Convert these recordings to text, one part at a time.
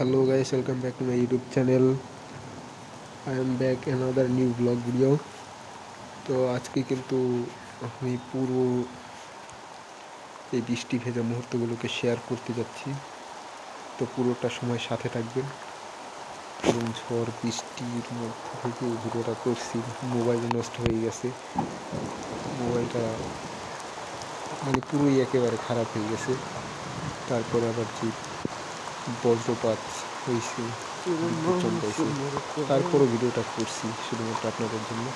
hello guys, welcome back to my youtube channel. I am back another new vlog video. তো আজকে কিন্তু আমি পুরো এই বৃষ্টি ভেজা মুহূর্তগুলোকে শেয়ার করতে যাচ্ছি। তো পুরোটা সময় সাথে থাকবেন। এবং ঝড় বৃষ্টির মধ্যে থেকে ভিডিওটা করছি। মোবাইল নষ্ট হয়ে গেছে। মোবাইলটা মানে পুরোই একেবারে খারাপ হয়ে গেছে। তারপরে আবার যে বজ্রপাত হয়েছে তারপরও ভিডিওটা করছি শুধুমাত্র আপনাদের জন্য।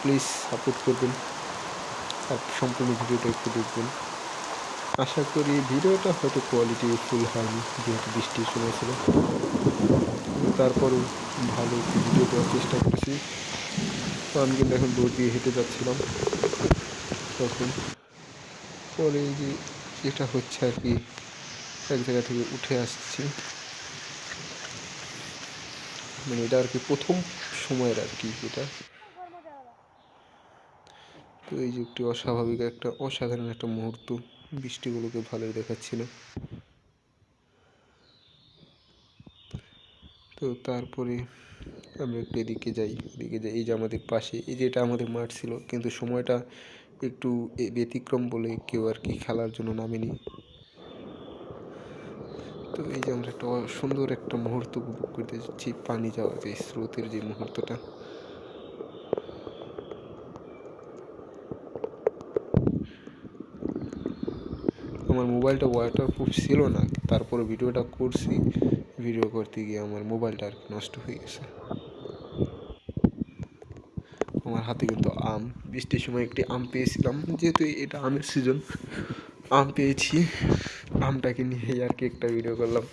প্লিজ সাপোর্ট করবেন। আর সম্পূর্ণ ভিডিওটা একটু দেখবেন। আশা করি ভিডিওটা হয়তো কোয়ালিটি ফুল হয়নি, যেহেতু বৃষ্টির সময় ছিল কিন্তু তারপরেও ভালো ভিডিও দেওয়ার চেষ্টা করেছি। আমি কিন্তু এখন দৌড় দিয়ে হেঁটে যাচ্ছিলাম। তখন পরে যে এটা হচ্ছে আর কি এক জায়গা থেকে উঠে আসছি। মানে এটা আর কি প্রথম সময়ের আর কি এটা। তো এই যে একটি অস্বাভাবিক একটা, অসাধারণ একটা মুহূর্ত, বৃষ্টিগুলোকে ভালোই দেখাচ্ছিল তো তারপরে আমরা একটু এদিকে যাই এদিকে যাই। এই যে আমাদের পাশে, এই যে এটা আমাদের মাঠ ছিল, কিন্তু সময়টা একটু ব্যতিক্রম বলে কেউ আর কি খেলার জন্য নামেনি। তো এই যে আমরা একটা সুন্দর একটা মুহূর্ত উপভোগ করতে যাচ্ছি পানি যাওয়ার যে স্রোতের যে মুহূর্তটা। আমার মোবাইলটা ওয়াটার ওয়াটারপ্রুফ ছিল না, তারপরে ভিডিওটা করছি। ভিডিও করতে গিয়ে আমার মোবাইলটা আর নষ্ট হয়ে গেছে। আমার হাতে কিন্তু আম, বৃষ্টির সময় একটি আম পেয়েছিলাম, যেহেতু এটা আমের সিজন আম পেয়েছি। আমটাকে নিয়ে আর কি একটা ভিডিও করলাম।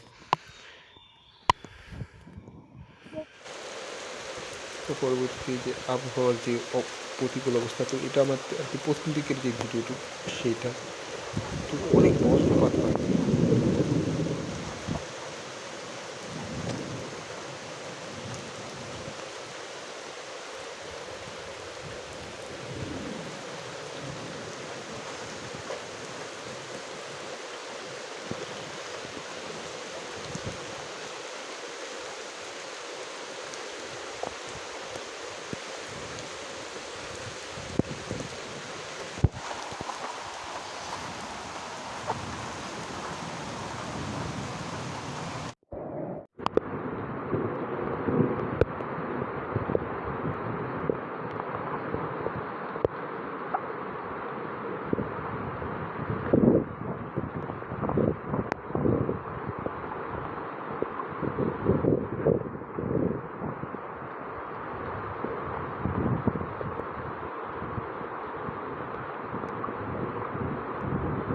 তো পরবর্তী যে আবহাওয়ার যে প্রতিকূল অবস্থা, তো এটা আমার আর কি প্রথম দিকের যে ভিডিওটি সেইটা তো অনেক